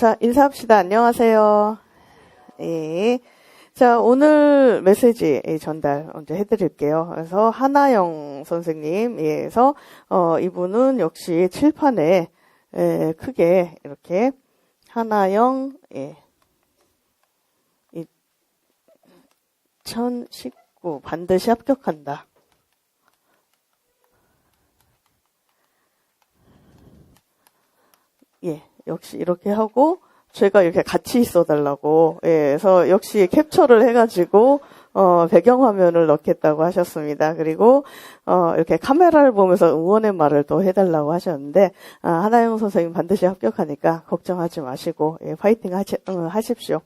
자, 인사합시다. 안녕하세요. 예. 자, 오늘 메시지 전달 먼저 해드릴게요. 그래서 하나영 선생님에서, 어, 이분은 역시 칠판에, 에, 크게 이렇게, 하나영, 예. 2019 반드시 합격한다. 예, 역시 이렇게 하고 제가 이렇게 같이 있어 달라고 예, 그래서 역시 캡처를 해가지고 어, 배경화면을 넣겠다고 하셨습니다. 그리고 어, 이렇게 카메라를 보면서 응원의 말을 또 해달라고 하셨는데 아, 하나영 선생님 반드시 합격하니까 걱정하지 마시고 예, 파이팅 하시, 어, 하십시오.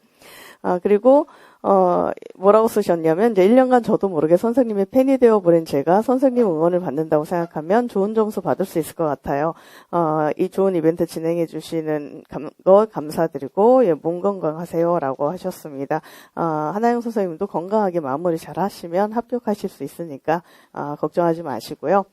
아, 그리고 어, 뭐라고 쓰셨냐면, 이제 1년간 저도 모르게 선생님의 팬이 되어버린 제가 선생님 응원을 받는다고 생각하면 좋은 점수 받을 수 있을 것 같아요. 어, 이 좋은 이벤트 진행해 주시는 감, 것 감사드리고, 예, 몸 건강하세요. 라고 하셨습니다. 어, 하나영 선생님도 건강하게 마무리 잘 하시면 합격하실 수 있으니까, 어, 걱정하지 마시고요.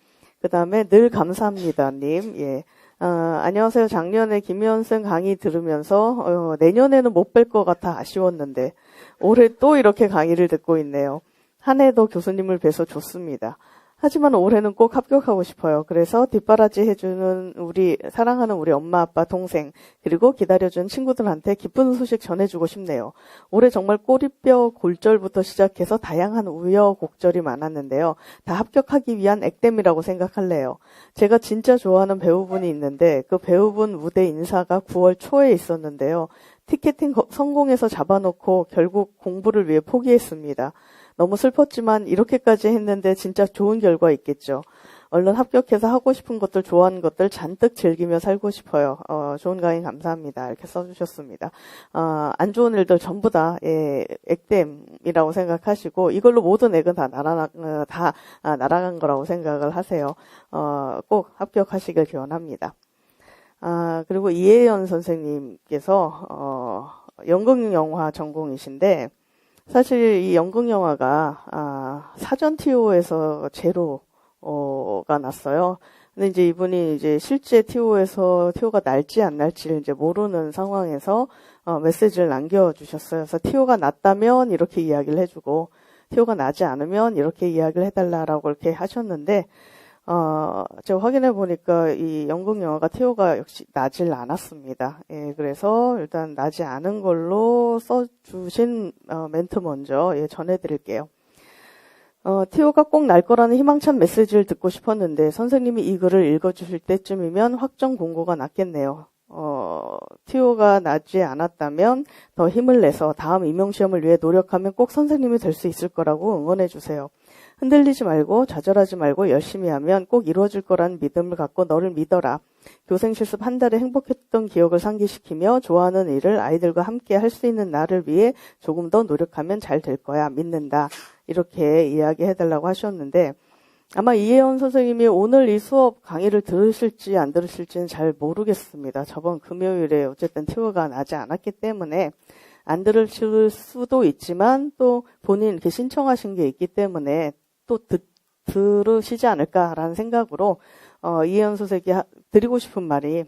그 다음에 늘 감사합니다. 님, 예. 어, 안녕하세요. 작년에 김현승 강의 들으면서 어, 내년에는 못 뵐 것 같아 아쉬웠는데 올해 또 이렇게 강의를 듣고 있네요. 한해더 교수님을 뵈서 좋습니다. 하지만 올해는 꼭 합격하고 싶어요. 그래서 뒷바라지 해주는 우리 사랑하는 우리 엄마 아빠 동생 그리고 기다려준 친구들한테 기쁜 소식 전해주고 싶네요. 올해 정말 꼬리뼈 골절부터 시작해서 다양한 우여곡절이 많았는데요. 다 합격하기 위한 액땜이라고 생각할래요. 제가 진짜 좋아하는 배우분이 있는데 그 배우분 무대 인사가 9월 초에 있었는데요. 티켓팅 성공해서 잡아놓고 결국 공부를 위해 포기했습니다. 너무 슬펐지만 이렇게까지 했는데 진짜 좋은 결과 있겠죠. 얼른 합격해서 하고 싶은 것들, 좋아하는 것들 잔뜩 즐기며 살고 싶어요. 어, 좋은 강의 감사합니다. 이렇게 써주셨습니다. 어, 안 좋은 일들 전부 다, 예, 액땜이라고 생각하시고, 이걸로 모든 액은 다 날아, 어, 다 아, 날아간 거라고 생각을 하세요. 어, 꼭 합격하시길 기원합니다. 아, 그리고 이혜연 선생님께서, 어, 연극 영화 전공이신데, 사실 이 연극 영화가 아, 사전 TO에서 제로가 났어요. 근데 이제 이분이 이제 실제 TO에서 TO가 날지 안 날지를 이제 모르는 상황에서 어, 메시지를 남겨주셨어요. 그래서 TO가 났다면 이렇게 이야기를 해주고 TO가 나지 않으면 이렇게 이야기를 해달라라고 이렇게 하셨는데 어, 제가 확인해 보니까 이 영국 영화가 티오가 역시 나질 않았습니다. 예, 그래서 일단 나지 않은 걸로 써주신 어, 멘트 먼저 예, 전해드릴게요. 어, 티오가 꼭 날 거라는 희망찬 메시지를 듣고 싶었는데 선생님이 이 글을 읽어주실 때쯤이면 확정 공고가 났겠네요. 어, 티오가 나지 않았다면 더 힘을 내서 다음 임용시험을 위해 노력하면 꼭 선생님이 될 수 있을 거라고 응원해 주세요. 흔들리지 말고 좌절하지 말고 열심히 하면 꼭 이루어질 거라는 믿음을 갖고 너를 믿어라. 교생 실습 한 달에 행복했던 기억을 상기시키며 좋아하는 일을 아이들과 함께 할 수 있는 나를 위해 조금 더 노력하면 잘 될 거야. 믿는다. 이렇게 이야기해달라고 하셨는데 아마 이혜원 선생님이 오늘 이 수업 강의를 들으실지 안 들으실지는 잘 모르겠습니다. 저번 금요일에 어쨌든 티오가 나지 않았기 때문에 안 들으실 수도 있지만 또 본인 이렇게 신청하신 게 있기 때문에 또 듣, 들으시지 않을까라는 생각으로 어, 이현 선생이 드리고 싶은 말이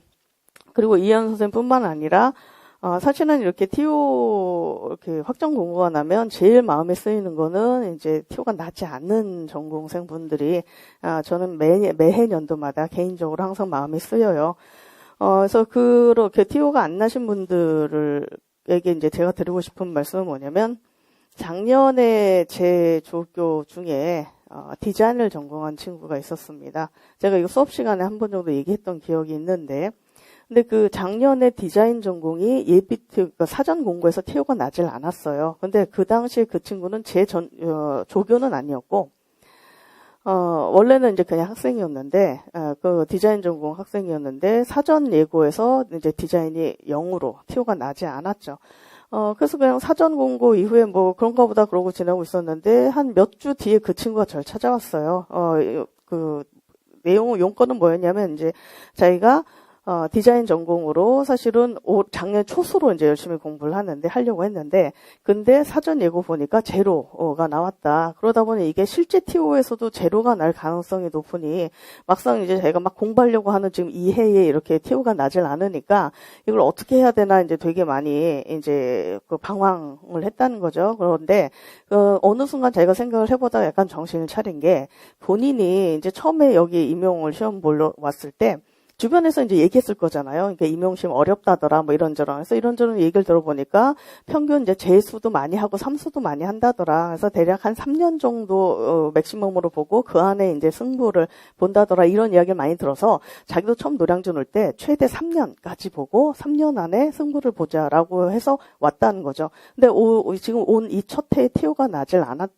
그리고 이현 선생뿐만 아니라 어, 사실은 이렇게 TO 이렇게 확정 공고가 나면 제일 마음에 쓰이는 거는 이제 TO가 나지 않는 전공생 분들이 아, 저는 매 매해 년도마다 개인적으로 항상 마음이 쓰여요. 어, 그래서 그렇게 TO가 안 나신 분들에게 이제 제가 드리고 싶은 말씀은 뭐냐면 작년에 제 조교 중에 어, 디자인을 전공한 친구가 있었습니다. 제가 이거 수업 시간에 한 번 정도 얘기했던 기억이 있는데, 근데 그 작년에 디자인 전공이 예비 그러니까 사전 공고에서 티오가 나질 않았어요. 근데 그 당시에 그 친구는 제 전, 어, 조교는 아니었고, 어, 원래는 이제 그냥 학생이었는데, 어, 그 디자인 전공 학생이었는데, 사전 예고에서 이제 디자인이 0으로 티오가 나지 않았죠. 어, 그래서 그냥 사전 공고 이후에 뭐 그런가 보다 그러고 지내고 있었는데 한 몇 주 뒤에 그 친구가 절 찾아왔어요. 어, 그 내용 용건은 뭐였냐면 이제 자기가 어, 디자인 전공으로 사실은 올, 작년 초수로 이제 열심히 공부를 하는데 하려고 했는데 근데 사전 예고 보니까 제로가 나왔다. 그러다 보니 이게 실제 TO에서도 제로가 날 가능성이 높으니 막상 이제 제가 막 공부하려고 하는 지금 이 해에 이렇게 TO가 나질 않으니까 이걸 어떻게 해야 되나 이제 되게 많이 이제 그 방황을 했다는 거죠. 그런데 그 어느 순간 제가 생각을 해보다가 약간 정신을 차린 게 본인이 이제 처음에 여기 임용을 시험 보러 왔을 때 주변에서 이제 얘기했을 거잖아요. 그러니까 임용시험 어렵다더라, 뭐 이런저런. 그래서 이런저런 얘기를 들어보니까 평균 이제 재수도 많이 하고 삼수도 많이 한다더라. 그래서 대략 한 3년 정도 어, 맥시멈으로 보고 그 안에 이제 승부를 본다더라. 이런 이야기를 많이 들어서 자기도 처음 노량진 올때 최대 3년까지 보고 3년 안에 승부를 보자라고 해서 왔다는 거죠. 근데 오, 지금 온 이 첫 해에 티오가 나질 않았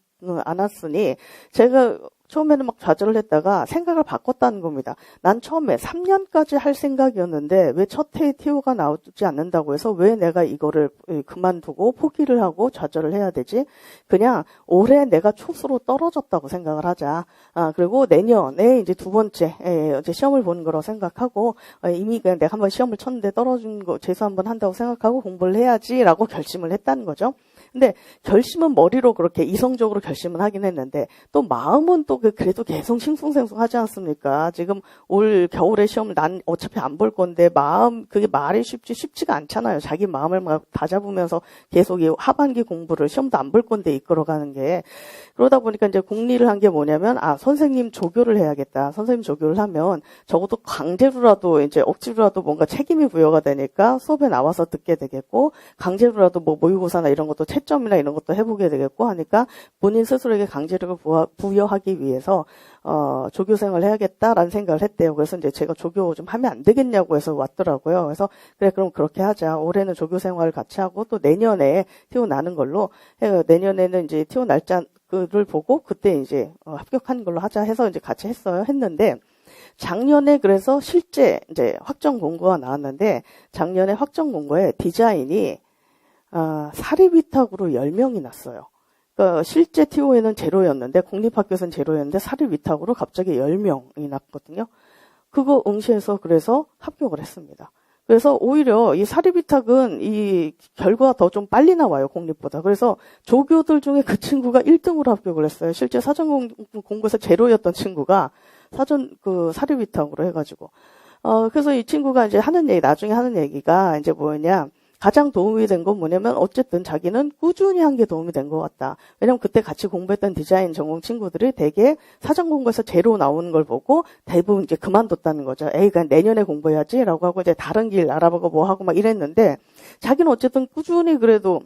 않았으니 제가 처음에는 막 좌절을 했다가 생각을 바꿨다는 겁니다. 난 처음에 3년까지 할 생각이었는데 왜 첫 해에 티오가 나오지 않는다고 해서 왜 내가 이거를 그만두고 포기를 하고 좌절을 해야 되지? 그냥 올해 내가 초수로 떨어졌다고 생각을 하자. 아, 그리고 내년에 이제 두 번째 예, 이제 시험을 보는 거라고 생각하고 어, 이미 그냥 내가 한번 시험을 쳤는데 떨어진 거 재수 한번 한다고 생각하고 공부를 해야지라고 결심을 했다는 거죠. 근데 결심은 머리로 그렇게 이성적으로 결심은 하긴 했는데 또 마음은 또그 그래도 계속 싱숭생숭 하지 않습니까? 지금 올 겨울에 시험을 난 어차피 안 볼 건데 마음 그게 말이 쉽지 쉽지가 않잖아요. 자기 마음을 막 다잡으면서 계속 이 하반기 공부를 시험도 안 볼 건데 이끌어가는 게 그러다 보니까 이제 공리를 한 게 뭐냐면 아 선생님 조교를 해야겠다. 선생님 조교를 하면 적어도 강제로라도 이제 억지로라도 뭔가 책임이 부여가 되니까 수업에 나와서 듣게 되겠고 강제로라도 뭐 모의고사나 이런 것도 채점이나 이런 것도 해보게 되겠고 하니까 본인 스스로에게 강제력을 부여하기 위해 서 어, 조교 생활을 해야겠다라는 생각을 했대요. 그래서 이제 제가 조교 좀 하면 안 되겠냐고 해서 왔더라고요. 그래서 그래 그럼 그렇게 하자. 올해는 조교 생활을 같이 하고 또 내년에 티오 나는 걸로 해요. 내년에는 이제 티오 날짜 그를 보고 그때 이제 어, 합격한 걸로 하자 해서 이제 같이 했어요. 했는데 작년에 그래서 실제 이제 확정 공고가 나왔는데 작년에 확정 공고에 디자인이 어, 사립위탁으로 10명이 났어요. 그러니까 실제 TO에는 제로였는데 공립학교에서는 제로였는데 사립 위탁으로 갑자기 10명이 났거든요. 그거 응시해서 그래서 합격을 했습니다. 그래서 오히려 이 사립 위탁은 이 결과가 더 좀 빨리 나와요, 공립보다. 그래서 조교들 중에 그 친구가 1등으로 합격을 했어요. 실제 사전 공부에서 제로였던 친구가 사전 그 사립 위탁으로 해가지고. 어, 그래서 이 친구가 이제 하는 얘기, 나중에 하는 얘기가 이제 뭐냐. 가장 도움이 된 건 뭐냐면 어쨌든 자기는 꾸준히 한 게 도움이 된 것 같다. 왜냐면 그때 같이 공부했던 디자인 전공 친구들이 되게 사전 공부에서 제로 나오는 걸 보고 대부분 이제 그만뒀다는 거죠. 에이, 그냥 내년에 공부해야지라고 하고 이제 다른 길 알아보고 뭐 하고 막 이랬는데 자기는 어쨌든 꾸준히 그래도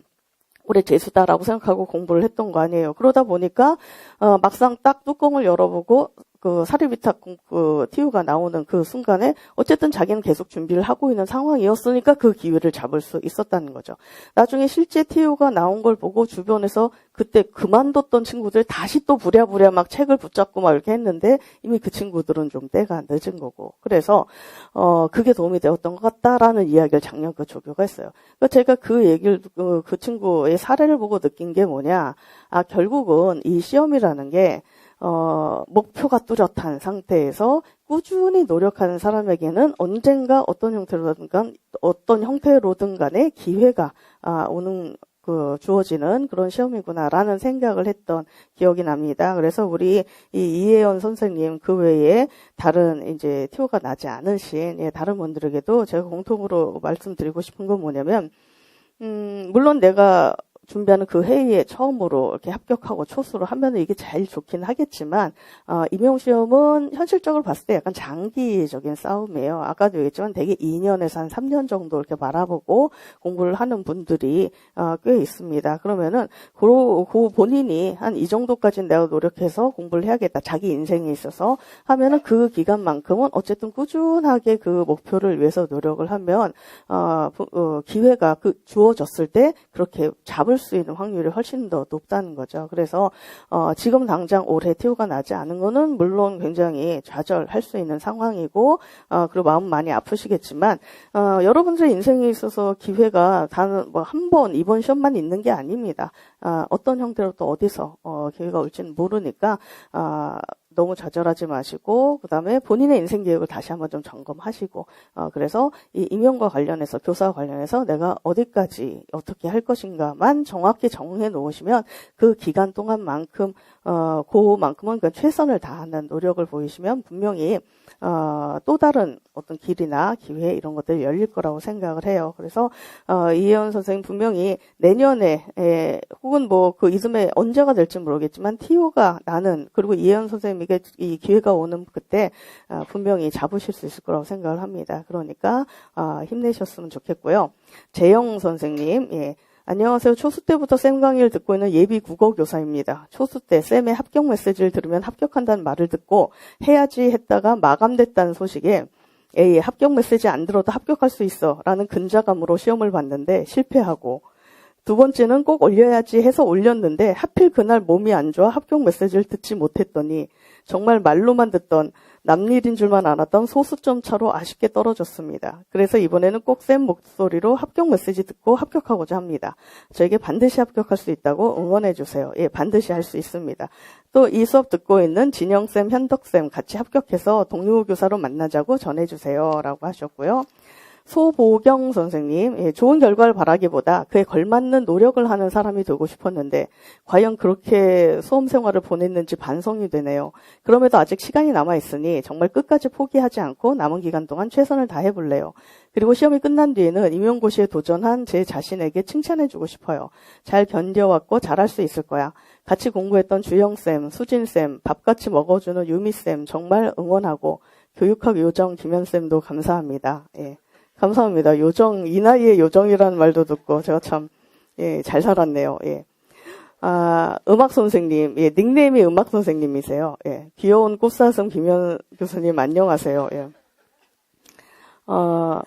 올해 재수다라고 생각하고 공부를 했던 거 아니에요. 그러다 보니까 어, 막상 딱 뚜껑을 열어보고 그 사립위탁 그 TU가 나오는 그 순간에 어쨌든 자기는 계속 준비를 하고 있는 상황이었으니까 그 기회를 잡을 수 있었다는 거죠. 나중에 실제 TU가 나온 걸 보고 주변에서 그때 그만뒀던 친구들 다시 또 부랴부랴 막 책을 붙잡고 막 이렇게 했는데 이미 그 친구들은 좀 때가 늦은 거고 그래서 어 그게 도움이 되었던 것 같다라는 이야기를 작년 그 조교가 했어요. 그러니까 제가 그 얘기를 그, 그 친구의 사례를 보고 느낀 게 뭐냐 아 결국은 이 시험이라는 게 어, 목표가 뚜렷한 상태에서 꾸준히 노력하는 사람에게는 언젠가 어떤 형태로든 간 어떤 형태로든 간에 기회가 아, 오는 그 주어지는 그런 시험이구나라는 생각을 했던 기억이 납니다. 그래서 우리 이 이혜연 선생님 그 외에 다른 이제 티오가 나지 않으신 예, 다른 분들에게도 제가 공통으로 말씀드리고 싶은 건 뭐냐면 음, 물론 내가 준비하는 그 회의에 처음으로 이렇게 합격하고 초수를 하면 이게 제일 좋긴 하겠지만 어, 임용 시험은 현실적으로 봤을 때 약간 장기적인 싸움이에요. 아까도 얘기했지만 대개 2년에서 한 3년 정도 이렇게 바라보고 공부를 하는 분들이 어, 꽤 있습니다. 그러면은 그, 그 본인이 한 이 정도까지는 내가 노력해서 공부를 해야겠다. 자기 인생에 있어서 하면은 그 기간만큼은 어쨌든 꾸준하게 그 목표를 위해서 노력을 하면 어, 어 기회가 그 주어졌을 때 그렇게 잡을 수 있는 확률이 훨씬 더 높다는 거죠. 그래서 어, 지금 당장 올해 티오가 나지 않은 거는 물론 굉장히 좌절할 수 있는 상황이고 어, 그리고 마음 많이 아프시겠지만 어, 여러분들의 인생에 있어서 기회가 단 뭐 한 번, 이번 시험만 있는 게 아닙니다. 어, 어떤 형태로 또 어디서 어, 기회가 올지는 모르니까 어, 너무 좌절하지 마시고 그다음에 본인의 인생 계획을 다시 한번 좀 점검하시고 어, 그래서 이 임용과 관련해서 교사와 관련해서 내가 어디까지 어떻게 할 것인가만 정확히 정해 놓으시면 그 기간 동안만큼 어, 그만큼은 그 최선을 다하는 노력을 보이시면 분명히 어, 또 다른 어떤 길이나 기회 이런 것들이 열릴 거라고 생각을 해요. 그래서 어, 이혜원 선생님 분명히 내년에 에, 혹은 뭐 그 이듬해 언제가 될지 모르겠지만 TO가 나는 그리고 이혜원 선생님에게 이 기회가 오는 그때 어, 분명히 잡으실 수 있을 거라고 생각을 합니다. 그러니까 어, 힘내셨으면 좋겠고요. 재영 선생님, 예. 안녕하세요. 초수 때부터 쌤 강의를 듣고 있는 예비 국어 교사입니다. 초수 때 쌤의 합격 메시지를 들으면 합격한다는 말을 듣고 해야지 했다가 마감됐다는 소식에 에이, 합격 메시지 안 들어도 합격할 수 있어. 라는 근자감으로 시험을 봤는데 실패하고 두 번째는 꼭 올려야지 해서 올렸는데 하필 그날 몸이 안 좋아 합격 메시지를 듣지 못했더니 정말 말로만 듣던 남일인 줄만 알았던 소수점 차로 아쉽게 떨어졌습니다. 그래서 이번에는 꼭쌤 목소리로 합격 메시지 듣고 합격하고자 합니다. 저에게 반드시 합격할 수 있다고 응원해 주세요. 예, 반드시 할 수 있습니다. 또 이 수업 듣고 있는 진영쌤, 현덕쌤 같이 합격해서 동료 교사로 만나자고 전해주세요. 라고 하셨고요. 소보경 선생님, 예, 좋은 결과를 바라기보다 그에 걸맞는 노력을 하는 사람이 되고 싶었는데, 과연 그렇게 수험 생활을 보냈는지 반성이 되네요. 그럼에도 아직 시간이 남아있으니 정말 끝까지 포기하지 않고 남은 기간 동안 최선을 다해볼래요. 그리고 시험이 끝난 뒤에는 임용고시에 도전한 제 자신에게 칭찬해주고 싶어요. 잘 견뎌왔고 잘할 수 있을 거야. 같이 공부했던 주영쌤, 수진쌤, 밥같이 먹어주는 유미쌤 정말 응원하고, 교육학 요정 김현쌤도 감사합니다. 예. 감사합니다. 요정, 이 나이에 요정이라는 말도 듣고 제가 참, 예, 잘 살았네요. 예. 아, 음악 선생님, 예, 닉네임이 음악 선생님이세요. 예, 귀여운 꽃사슴 김현 교수님 안녕하세요. 예. 어,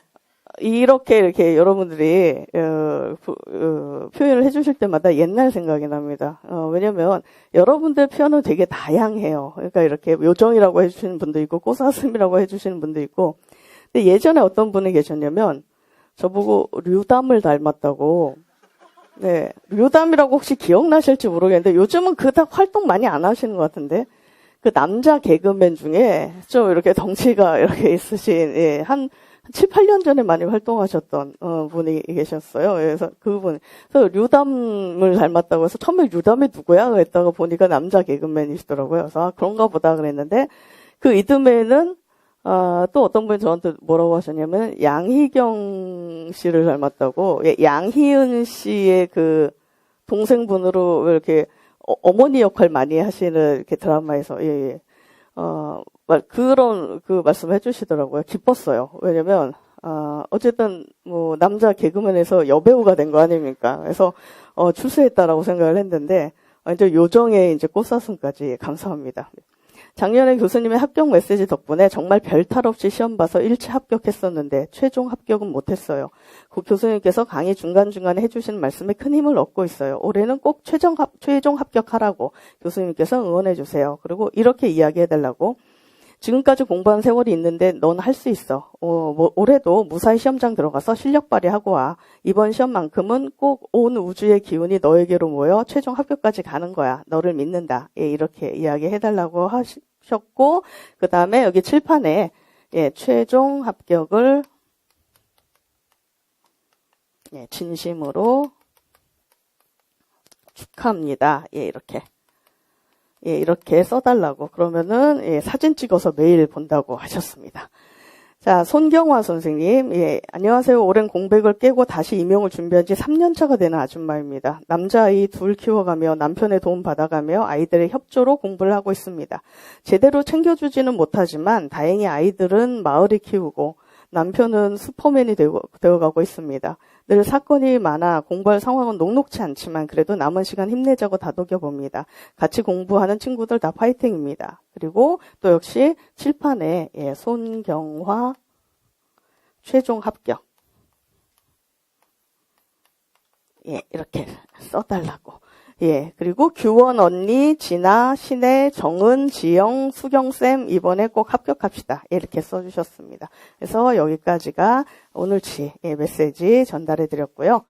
이렇게 이렇게 여러분들이 어, 어, 표현을 해주실 때마다 옛날 생각이 납니다. 어, 왜냐하면 여러분들 표현은 되게 다양해요. 그러니까 이렇게 요정이라고 해주시는 분도 있고 꽃사슴이라고 해주시는 분도 있고 예전에 어떤 분이 계셨냐면 저보고 류담을 닮았다고. 네, 류담이라고 혹시 기억나실지 모르겠는데 요즘은 그닥 활동 많이 안 하시는 것 같은데 그 남자 개그맨 중에 좀 이렇게 덩치가 이렇게 있으신 예, 한 7, 8년 전에 많이 활동하셨던 어, 분이 계셨어요. 그래서 그분, 그래서 류담을 닮았다고 해서 처음에 류담이 누구야? 그랬다가 보니까 남자 개그맨이시더라고요. 그래서 아, 그런가 보다 그랬는데 그 이듬해에는 아, 또 어떤 분이 저한테 뭐라고 하셨냐면 양희경 씨를 닮았다고 예, 양희은 씨의 그 동생분으로 이렇게 어, 머니 역할 많이 하시는 이렇게 드라마에서 예, 예. 어, 그런 그 말씀을 해주시더라고요. 기뻤어요. 왜냐면 어, 어쨌든 뭐 남자 개그맨에서 여배우가 된 거 아닙니까? 그래서 어, 출세했다라고 생각을 했는데 이제 요정의 이제 꽃사슴까지 감사합니다. 작년에 교수님의 합격 메시지 덕분에 정말 별탈 없이 시험 봐서 일체 합격했었는데 최종 합격은 못했어요. 그 교수님께서 강의 중간중간에 해주신 말씀에 큰 힘을 얻고 있어요. 올해는 꼭 최종, 합, 최종 합격하라고 교수님께서 응원해주세요. 그리고 이렇게 이야기해달라고 지금까지 공부한 세월이 있는데 넌 할 수 있어. 어, 뭐, 올해도 무사히 시험장 들어가서 실력 발휘하고 와. 이번 시험만큼은 꼭 온 우주의 기운이 너에게로 모여 최종 합격까지 가는 거야. 너를 믿는다. 예, 이렇게 이야기해달라고 하셨고, 그 다음에 여기 칠판에 예, 최종 합격을 예, 진심으로 축하합니다. 예, 이렇게. 예, 이렇게 써달라고. 그러면은, 예, 사진 찍어서 매일 본다고 하셨습니다. 자, 손경화 선생님. 예, 안녕하세요. 오랜 공백을 깨고 다시 임용을 준비한 지 3년차가 되는 아줌마입니다. 남자아이 둘 키워가며 남편의 도움 받아가며 아이들의 협조로 공부를 하고 있습니다. 제대로 챙겨주지는 못하지만 다행히 아이들은 마을이 키우고 남편은 슈퍼맨이 되어, 되어가고 있습니다. 늘 사건이 많아 공부할 상황은 녹록치 않지만 그래도 남은 시간 힘내자고 다독여 봅니다. 같이 공부하는 친구들 다 파이팅입니다. 그리고 또 역시 칠판에 예, 손경화 최종 합격 예, 이렇게 써달라고. 예, 그리고 규원 언니, 진아, 신혜, 정은, 지영, 수경쌤, 이번에 꼭 합격합시다. 이렇게 써주셨습니다. 그래서 여기까지가 오늘 치 예, 메시지 전달해 드렸고요.